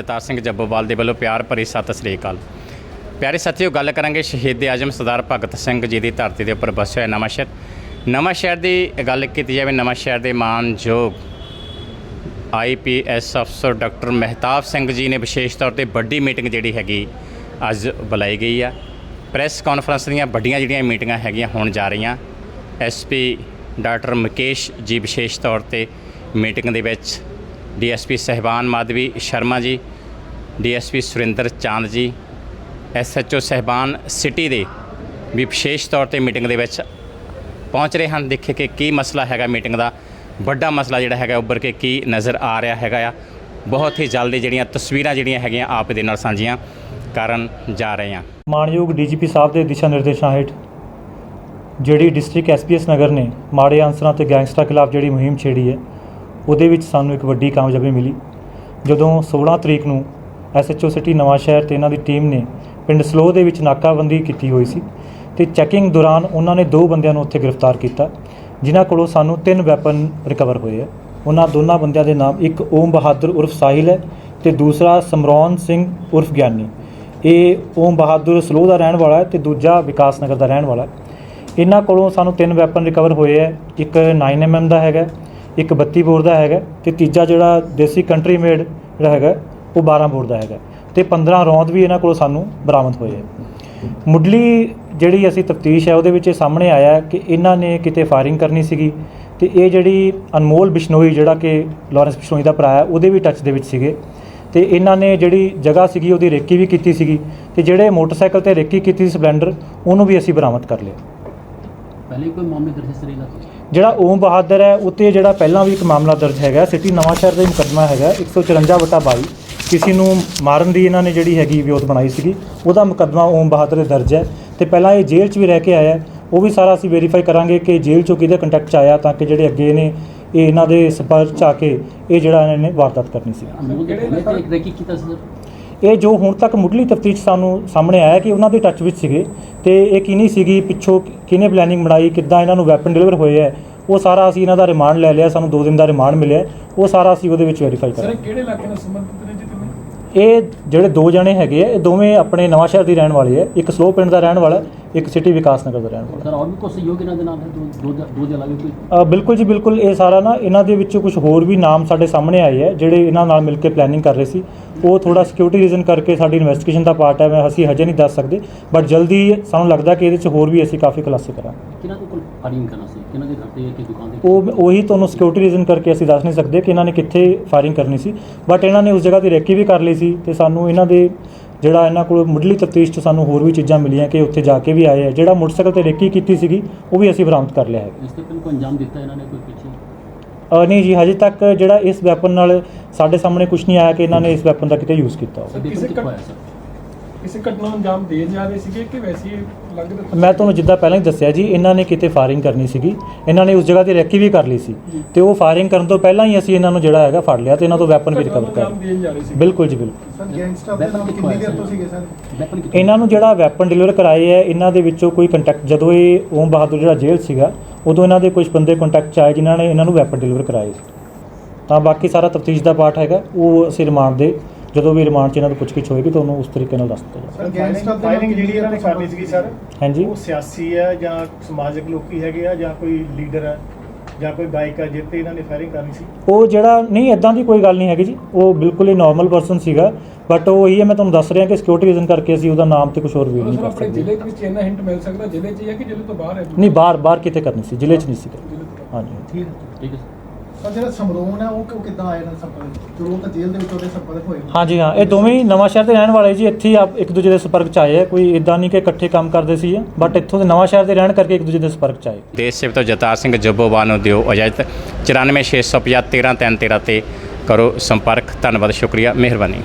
ਜਤਾਰ ਸਿੰਘ ਜੱਬੋਵਾਲ ਦੇ ਵੱਲੋਂ ਪਿਆਰ ਭਰੀ ਸਤਿ ਸ੍ਰੀ ਅਕਾਲ। ਪਿਆਰੇ ਸਾਥੀਓ, ਗੱਲ ਕਰਾਂਗੇ ਸ਼ਹੀਦ ਆਜਮ ਸਰਦਾਰ ਭਗਤ ਸਿੰਘ ਜੀ ਦੀ ਧਰਤੀ ਦੇ ਉੱਪਰ ਵਸਿਆ ਹੋਇਆ ਨਵਾਂ ਸ਼ਹਿਰ। ਨਵਾਂ ਸ਼ਹਿਰ ਦੀ ਗੱਲ ਕੀਤੀ ਜਾਵੇ, ਨਵਾਂ ਸ਼ਹਿਰ ਦੇ ਮਾਨਯੋਗ ਆਈਪੀਐਸ ਅਫਸਰ ਡਾਕਟਰ ਮਹਿਤਾਬ ਸਿੰਘ ਜੀ ਨੇ ਵਿਸ਼ੇਸ਼ ਤੌਰ ਤੇ ਵੱਡੀ ਮੀਟਿੰਗ ਜਿਹੜੀ ਹੈਗੀ ਅੱਜ ਬੁਲਾਈ ਗਈ ਆ। ਪ੍ਰੈਸ ਕਾਨਫਰੰਸ ਦੀਆਂ ਵੱਡੀਆਂ ਜਿਹੜੀਆਂ ਮੀਟਿੰਗਾਂ ਹੈਗੀਆਂ ਹੋਣ ਜਾ ਰਹੀਆਂ। ਐਸਪੀ ਡਾਕਟਰ ਮੁਕੇਸ਼ ਜੀ ਵਿਸ਼ੇਸ਼ ਤੌਰ ਤੇ ਮੀਟਿੰਗ ਦੇ ਵਿੱਚ ਡੀਐਸਪੀ ਸਹਿਬਾਨ ਮਾਧਵੀ ਸ਼ਰਮਾ ਜੀ, ਡੀਐਸਪੀ ਸੁਰਿੰਦਰ ਚਾਂਦ ਜੀ, ਐਸਐਚਓ ਸਹਿਬਾਨ ਸਿਟੀ ਦੇ ਵੀ ਵਿਸ਼ੇਸ਼ ਤੌਰ ਤੇ ਮੀਟਿੰਗ ਦੇ ਵਿੱਚ ਪਹੁੰਚ ਰਹੇ ਹਨ। ਦੇਖੇ ਕਿ ਕੀ ਮਸਲਾ ਹੈਗਾ ਮੀਟਿੰਗ ਦਾ। ਵੱਡਾ ਮਸਲਾ ਜਿਹੜਾ ਹੈਗਾ ਉੱਭਰ ਕੇ ਕੀ ਨਜ਼ਰ ਆ ਰਿਹਾ ਹੈਗਾ ਆ। ਬਹੁਤ ਹੀ ਜਲਦੀ ਜਿਹੜੀਆਂ ਤਸਵੀਰਾਂ ਜਿਹੜੀਆਂ ਹੈਗੀਆਂ ਆਪ ਦੇ ਨਾਲ ਸਾਂਝੀਆਂ ਕਰਨ ਜਾ ਰਹੇ ਹਾਂ। ਮਾਨਯੋਗ ਡੀਜੀਪੀ ਸਾਹਿਬ ਦੇ ਦਿਸ਼ਾ ਨਿਰਦੇਸ਼ਾਂ ਹੇਠ ਜਿਹੜੀ ਡਿਸਟ੍ਰਿਕਟ ਐਸਪੀਐਸ ਨਗਰ ਨੇ ਮਾੜੇ ਅਨਸਰਾਂ ਤੇ ਗੈਂਗਸਟਰਾਂ ਖਿਲਾਫ ਜਿਹੜੀ ਮੁਹਿੰਮ ਛੇੜੀ ਹੈ ਉਹਦੇ ਵਿੱਚ ਸਾਨੂੰ ਇੱਕ ਵੱਡੀ ਕਾਮਯਾਬੀ ਮਿਲੀ। ਜਦੋਂ 16 ਤਰੀਕ ਨੂੰ ਐਸਐਚਓ ਸਿਟੀ ਨਵਾਂ ਸ਼ਹਿਰ ਤੇ ਇਹਨਾਂ ਦੀ ਟੀਮ ਨੇ ਪਿੰਡ ਸਲੋ ਦੇ ਵਿੱਚ ਨਾਕਾਬੰਦੀ ਕੀਤੀ ਹੋਈ ਸੀ ਤੇ ਚੈਕਿੰਗ ਦੌਰਾਨ ਉਹਨਾਂ ਨੇ ਦੋ ਬੰਦਿਆਂ ਨੂੰ ਉੱਥੇ ਗ੍ਰਿਫਤਾਰ ਕੀਤਾ, ਜਿਨ੍ਹਾਂ ਕੋਲੋਂ ਸਾਨੂੰ ਤਿੰਨ ਵੈਪਨ ਰਿਕਵਰ ਹੋਏ ਆ। ਉਹਨਾਂ ਦੋਨਾਂ ਬੰਦਿਆਂ ਦੇ ਨਾਮ ਇੱਕ ਓਮ ਬਹਾਦਰ ਉਰਫ ਸਾਹਿਲ ਹੈ ਤੇ ਦੂਸਰਾ ਸਮਰੌਨ ਸਿੰਘ ਉਰਫ ਗਿਆਨੀ। ਇਹ ਓਮ ਬਹਾਦਰ ਸਲੋ ਦਾ ਰਹਿਣ ਵਾਲਾ ਹੈ ਤੇ ਦੂਜਾ ਵਿਕਾਸ ਨਗਰ ਦਾ ਰਹਿਣ ਵਾਲਾ ਹੈ। ਇਹਨਾਂ ਕੋਲੋਂ ਸਾਨੂੰ ਤਿੰਨ ਵੈਪਨ ਰਿਕਵਰ ਹੋਏ ਹੈ ਇੱਕ 9mm ਦਾ ਹੈਗਾ। ਇੱਕ 32 ਬੋਰ ਦਾ ਹੈਗਾ ਤੇ ਤੀਜਾ ਜਿਹੜਾ ਦੇਸੀ ਕੰਟਰੀ ਮੇਡ ਜਿਹੜਾ ਹੈਗਾ, ਉਹ 12 ਬੋਰ ਦਾ ਹੈਗਾ। ਤੇ 15 ਰੌਂਦ ਵੀ ਇਹਨਾਂ ਕੋਲੋਂ ਸਾਨੂੰ ਬਰਾਮਦ ਹੋਏ ਹੈ ਮੁੱਢਲੀ ਜਿਹੜੀ ਅਸੀਂ ਤਫਤੀਸ਼ ਹੈ, ਉਹਦੇ ਵਿੱਚ ਇਹ ਸਾਹਮਣੇ ਆਇਆ ਕਿ ਇਹਨਾਂ ਨੇ ਕਿਤੇ ਫਾਇਰਿੰਗ ਕਰਨੀ ਸੀਗੀ ਤੇ ਇਹ ਜਿਹੜੀ ਅਨਮੋਲ ਬਿਸ਼ਨੋਈ, ਜਿਹੜਾ ਕਿ ਲਾਰੈਂਸ ਬਿਸ਼ਨੋਈ ਦਾ ਭਰਾ ਹੈ, ਉਹਦੇ ਵੀ ਟੱਚ ਦੇ ਵਿੱਚ ਸੀਗੇ। ਤੇ ਇਹਨਾਂ ਨੇ ਜਿਹੜੀ ਜਗ੍ਹਾ ਸੀਗੀ, ਉਹਦੀ ਰੇਕੀ ਵੀ ਕੀਤੀ ਸੀਗੀ ਤੇ ਜਿਹੜੇ ਮੋਟਰਸਾਈਕਲ ਤੇ ਰੇਕੀ ਕੀਤੀ ਸੀ ਸਪਲੈਂਡਰ ਉਹਨੂੰ ਵੀ ਅਸੀਂ ਬਰਾਮਦ ਕਰ ਲਿਆ। ਪਹਿਲੇ ਕੋਈ ਮਾਮਲੇ ਦਰਜ ਇਸ ਜਿਹੜਾ ਓਮ ਬਹਾਦਰ ਹੈ ਉੱਤੇ ਜਿਹੜਾ ਪਹਿਲਾਂ ਵੀ ਇੱਕ ਮਾਮਲਾ ਦਰਜ ਹੈਗਾ ਸਿਟੀ ਨਵਾਂ ਸ਼ਹਿਰ ਦਾ ਮੁਕੱਦਮਾ ਹੈਗਾ 154 ਵਟਾ 22 ਕਿਸੇ ਨੂੰ ਮਾਰਨ ਦੀ ਇਹਨਾਂ ਨੇ ਜਿਹੜੀ ਹੈਗੀ ਵਿਉਂਤ ਬਣਾਈ ਸੀਗੀ ਉਹਦਾ ਮੁਕੱਦਮਾ ਓਮ ਬਹਾਦਰ ਦੇ ਦਰਜ ਹੈ। ਤੇ ਪਹਿਲਾਂ ਇਹ ਜੇਲ੍ਹ 'ਚ ਵੀ ਰਹਿ ਕੇ ਆਇਆ। ਉਹ ਵੀ ਸਾਰਾ ਅਸੀਂ ਵੈਰੀਫਾਈ ਕਰਾਂਗੇ ਕਿ ਜੇਲ੍ਹ 'ਚੋਂ ਕਿਹਦੇ ਕੰਟੈਕਟ 'ਚ ਆਇਆ ਤਾਂ ਕਿ ਜਿਹੜੇ ਅੱਗੇ ਨੇ ਇਹ ਇਹਨਾਂ ਦੇ ਸੰਪਰਕ 'ਚ ਆ ਕੇ ਇਹ ਜਿਹੜਾ ਇਹਨਾਂ ਨੇ ਵਾਰਦਾਤ ਕਰਨੀ ਸੀ। ਕੀਤਾ ਸੀ ਸਰ। ਇਹ ਜੋ ਹੁਣ ਤੱਕ ਮੁੱਢਲੀ ਤਫਤੀਸ਼ ਸਾਨੂੰ ਸਾਹਮਣੇ ਆਇਆ ਕਿ ਉਹਨਾਂ ਦੇ ਟੱਚ ਵਿੱਚ ਸੀਗੇ ਤੇ ਇਹ ਕਿਹਨੀ ਸੀਗੀ ਪਿੱਛੋਂ ਕਿਹਨੇ ਪਲੈਨਿੰਗ ਬਣਾਈ ਕਿੱਦਾਂ ਇਹਨਾਂ ਨੂੰ ਵੈਪਨ ਡਿਲੀਵਰ ਹੋਏ ਹੈ ਉਹ ਸਾਰਾ ਅਸੀਂ ਇਹਨਾਂ ਦਾ ਰਿਮਾਂਡ ਲੈ ਲਿਆ ਸਾਨੂੰ 2 ਦਿਨ ਦਾ ਰਿਮਾਂਡ ਮਿਲਿਆ ਉਹ ਸਾਰਾ ਅਸੀਂ ਉਹਦੇ ਵਿੱਚ ਵੈਰੀਫਾਈ ਸਰ ਕਰਾਂਗੇ ਇਹ ਕਿਹੜੇ ਇਲਾਕੇ ਨਾਲ ਸੰਬੰਧਿਤ ਨੇ ਜੀ ਇਹ ਜਿਹੜੇ ਦੋ ਜਣੇ ਹੈਗੇ ਆ ਇਹ ਦੋਵੇਂ ਆਪਣੇ ਨਵਾਂ ਸ਼ਹਿਰ ਦੀ ਰਹਿਣ ਵਾਲੇ ਆ ਇੱਕ ਸਲੋ ਪਿੰਡ ਦਾ ਰਹਿਣ ਵਾਲਾ ਇੱਕ ਸਿਟੀ ਵਿਕਾਸ ਨਗਰ ਦਾ ਰਹਿਣ ਵਾਲਾ। ਸਰ ਔਰ ਵੀ ਕੋਈ ਸਹਿਯੋਗ ਇਹਨਾਂ ਦੇ ਨਾਲ ਹੈ? ਦੋ ਦੋ ਦੋ ਦੇ ਇਲਾਵਾ ਕੋਈ? ਅ, ਬਿਲਕੁਲ ਜੀ ਬਿਲਕੁਲ। ਇਹ ਸਾਰਾ ਨਾ ਇਹਨਾਂ ਦੇ ਵਿੱਚੋਂ ਕੁਝ ਹੋਰ ਵੀ ਨਾਮ ਸਾਡੇ ਸਾਹਮਣੇ ਆਏ ਹੈ ਜਿਹੜੇ ਇਹਨਾਂ ਨਾਲ ਮਿਲ ਕੇ ਪਲੈਨਿੰਗ ਕਰ ਰਹੇ ਸੀ। ਉਹ ਥੋੜਾ ਸਿਕਿਉਰਿਟੀ ਰੀਜ਼ਨ ਕਰਕੇ ਸਾਡੀ ਇਨਵੈਸਟੀਗੇਸ਼ਨ ਦਾ ਪਾਰਟ ਹੈ ਮੈਂ ਅਸੀਂ ਹਜੇ ਨਹੀਂ ਦੱਸ ਸਕਦੇ। ਬਟ ਜਲਦੀ ਸਾਨੂੰ ਲੱਗਦਾ ਕਿ ਇਹਦੇ ਵਿੱਚ ਹੋਰ ਵੀ ਅਸੀਂ ਕਾਫੀ ਖੁਲਾਸੇ ਕਰਾਂਗੇ। ਕਿਹਨਾਂ ਦੇ ਕੋਲ ਫਾਇਰਿੰਗ ਕਰਨਾ ਸੀ? ਕਿਹਨਾਂ ਦੇ ਘਰ ਤੇ ਕਿ ਦੁਕਾਨ ਤੇ ਉਹ ਉਹੀ ਤੁਹਾਨੂੰ ਸਿਕਿਉਰਿਟੀ ਰੀਜ਼ਨ ਕਰਕੇ ਅਸੀਂ ਦੱਸ ਨਹੀਂ ਸਕਦੇ ਕਿ ਇਹਨਾਂ ਨੇ ਕਿੱਥੇ ਫਾਇਰਿੰਗ ਕਰਨੀ ਸੀ। ਬਟ ਇਹਨਾਂ ਨੇ ਉਸ ਜਗ੍ਹਾ ਦੀ ਰੇਕੀ ਵੀ ਕਰ ਲਈ ਸੀ ਤੇ ਸਾਨੂੰ ਇਹਨਾਂ ਦੇ ਜਿਹੜਾ ਇਹਨਾਂ ਕੋਲ ਮੁੱਢਲੀ ਤਫਤੀਸ਼ 'ਚ ਸਾਨੂੰ ਹੋਰ ਵੀ ਚੀਜ਼ਾਂ ਮਿਲੀਆਂ ਕਿ ਉੱਥੇ ਜਾ ਕੇ ਵੀ ਆਏ ਆ। ਜਿਹੜਾ ਮੋਟਰਸਾਈਕਲ ਤੇ ਰੇਕੀ ਕੀਤੀ ਸੀਗੀ ਉਹ ਵੀ ਅਸੀਂ ਬਰਾਮਦ ਕਰ ਲਿਆ ਹੈ ਇਸ ਤੇ ਕੋਈ ਅੰਜਾਮ ਦਿੱਤਾ ਇਹਨਾਂ ਨੇ ਕੋਈ ਪਿੱਛੇ? ਅ, ਨਹੀਂ ਜੀ ਹਜੇ ਤੱਕ ਜਿਹੜਾ ਇਸ ਵੈਪਨ ਨਾਲ ਸਾਡੇ ਸਾਹਮਣੇ ਕੁਝ ਨਹੀਂ ਆਇਆ ਕਿ ਇਹਨਾਂ ਨੇ ਇਸ ਵੈਪਨ ਦਾ ਕਿਤੇ ਯੂਜ਼ ਕੀਤਾ ਹੋਵੇ। ਕਿਸੇ ਘਟਨਾ ਨੂੰ ਅੰਜਾਮ ਦੇ ਜਾ ਰਹੇ ਸੀਗੇ ਕਿ ਵੈਸੇ ਲੰਘ ਦਿੱਤਾ ਮੈਂ ਤੁਹਾਨੂੰ ਜਿੱਦਾਂ ਪਹਿਲਾਂ ਹੀ ਦੱਸਿਆ ਜੀ ਇਹਨਾਂ ਨੇ ਕਿਤੇ ਫਾਇਰਿੰਗ ਕਰਨੀ ਸੀਗੀ। ਇਹਨਾਂ ਨੇ ਉਸ ਜਗ੍ਹਾ ਦੀ ਰੈਕੀ ਵੀ ਕਰ ਲਈ ਸੀ। ਤੇ ਉਹ ਫਾਇਰਿੰਗ ਕਰਨ ਤੋਂ ਪਹਿਲਾਂ ਹੀ ਅਸੀਂ ਇਹਨਾਂ ਨੂੰ ਜਿਹੜਾ ਹੈਗਾ ਫੜ ਲਿਆ ਤੇ ਇਹਨਾਂ ਤੋਂ ਵੈਪਨ ਵੀ ਰਿਕਵਰ ਕਰ ਸੀ ਬਿਲਕੁਲ ਜੀ ਬਿਲਕੁਲ। ਸਰ ਗੈਂਗਸਟਰ ਦੇ ਨਾਮ ਕਿੰਨੀ ਦੇਰ ਤੋਂ ਸੀਗੇ ਸਰ? ਵੈਪਨ ਕਿੱਥੋਂ ਇਹਨਾਂ ਨੂੰ ਜਿਹੜਾ ਵੈਪਨ ਡਿਲੀਵਰ ਕਰਾਏ ਹੈ ਇਹਨਾਂ ਦੇ ਵਿੱਚੋਂ ਕੋਈ ਕੰਟੈਕਟ ਜਦੋਂ ਇਹ ਓਮ ਬਹਾਦਰ ਜਿਹੜਾ ਜੇਲ੍ਹ ਸੀਗਾ ਉਦੋਂ ਇਹਨਾਂ ਦੇ ਕੁਝ ਬੰਦੇ ਕੰਟੈਕਟ 'ਚ ਆਏ ਜਿਨ੍ਹਾਂ ਨੇ ਇਹਨਾਂ ਨੂੰ ਵੈਪਨ ਡਿਲੀਵਰ ਕਰਾਏ ਸੀ। ਤਾਂ ਬਾਕੀ ਸਾਰਾ ਤਫਤੀਸ਼ ਦਾ ਪਾਰਟ ਹੈਗਾ ਉਹ ਅਸੀਂ ਰਿਮਾਂਡ ਦੇ ਜਦੋਂ ਵੀ ਰਿਮਾਂਡ 'ਚ ਇਹਨਾਂ ਤੋਂ ਪੁੱਛਗਿੱਛ ਹੋਏਗੀ ਤਾਂ ਉਹਨੂੰ ਉਸ ਤਰੀਕੇ ਨਾਲ ਦੱਸ ਦਿੱਤਾ ਜਾਵੇਗਾ ਸਰ ਗੈਂਗਸਟਰ ਦੇ ਫਾਇਰਿੰਗ ਨਾਮ ਜਿਹੜੀ ਕਿੰਨੀ ਇਹਨਾਂ ਦੇਰ ਨੇ ਤੋਂ ਕਰਨੀ ਸੀਗੀ ਸਰ ਹਾਂਜੀ। ਉਹ ਸਿਆਸੀ ਹੈ ਜਾਂ ਸਮਾਜਿਕ ਲੋਕੀ ਹੈਗੇ ਆ ਜਾਂ ਕੋਈ ਲੀਡਰ ਹੈ ਜਾਂ ਕੋਈ ਗਾਇਕ ਹੈ ਜਿੱਤੇ ਇਹਨਾਂ ਨੇ ਫਾਇਰਿੰਗ ਕਰਨੀ ਸੀ? ਉਹ ਜਿਹੜਾ ਨਹੀਂ ਇਦਾਂ ਦੀ ਕੋਈ ਗੱਲ ਨਹੀਂ ਹੈਗੀ ਜੀ। ਉਹ ਬਿਲਕੁਲ ਹੀ ਨਾਰਮਲ ਪਰਸਨ ਸੀਗਾ। ਬਟ ਉਹ ਇਹੀ ਹੈ ਮੈਂ ਤੁਹਾਨੂੰ ਦੱਸ ਰਿਹਾ ਕਿ ਸਿਕਿਉਰਿਟੀ ਰੀਜ਼ਨ ਕਰਕੇ ਅਸੀਂ ਉਹਦਾ ਨਾਮ ਤੇ ਕੁਝ ਹੋਰ ਵੀ ਨਹੀਂ ਸਰ ਕਰ ਆਪਣੇ ਸਕਦੇ। ਜ਼ਿਲ੍ਹੇ ਦੇ ਵਿੱਚ ਇੰਨਾ ਹਿੰਟ ਮਿਲ ਸਕਦਾ ਜ਼ਿਲ੍ਹੇ 'ਚ ਹੀ ਹੈ ਕਿ ਜ਼ਿਲ੍ਹੇ ਤੋਂ ਬਾਹਰ ਹੈ? ਨਹੀਂ ਬਾਹਰ ਬਾਹਰ ਕਿਤੇ ਕਰਨੀ ਸੀ ਜ਼ਿਲ੍ਹੇ 'ਚ ਨਹੀਂ ਸੀਗਾ। ਹਾਂਜੀ। ਠੀਕ ਠੀਕ ਹੈ ਸਰ ਜਿਹੜਾ ਸਮਰੋਨ ਹੈ ਉਹ ਕਿਉਂ ਕਿੱਦਾਂ ਆਏ ਨੇ ਸੰਪਰਕ ਜਦੋਂ ਉਹ ਤਾਂ ਜੇਲ੍ਹ ਦੇ ਵਿੱਚ ਉਹਦੇ ਸੰਪਰਕ ਹੋਏ ਹਾਂਜੀ ਹਾਂ ਇਹ ਦੋਵੇਂ ਹੀ ਨਵਾਂ ਸ਼ਹਿਰ ਦੇ ਰਹਿਣ ਵਾਲੇ ਜੀ। ਇੱਥੇ ਹੀ ਆਪ ਇੱਕ ਦੂਜੇ ਦੇ ਸੰਪਰਕ 'ਚ ਆਏ ਆ। ਕੋਈ ਇਦਾਂ ਨਹੀਂ ਕਿ ਇਕੱਠੇ ਕੰਮ ਕਰਦੇ ਸੀ ਬਟ ਇੱਥੋਂ ਦੇ ਨਵਾਂ ਸ਼ਹਿਰ ਦੇ ਰਹਿਣ ਕਰਕੇ ਇੱਕ ਦੂਜੇ ਦੇ ਸੰਪਰਕ 'ਚ ਆਏ। ਦੇਸ਼ ਸੇਵ ਤੋਂ ਜਤਾਰ ਸਿੰਘ ਜੱਬੋਵਾਲ ਨੂੰ ਦਿਓ ਇਜਾਜ਼ਤ। 94650 1313 ਤੇ ਕਰੋ ਸੰਪਰਕ। ਧੰਨਵਾਦ ਸ਼ੁਕਰੀਆ ਮਿਹਰਬਾਨੀ।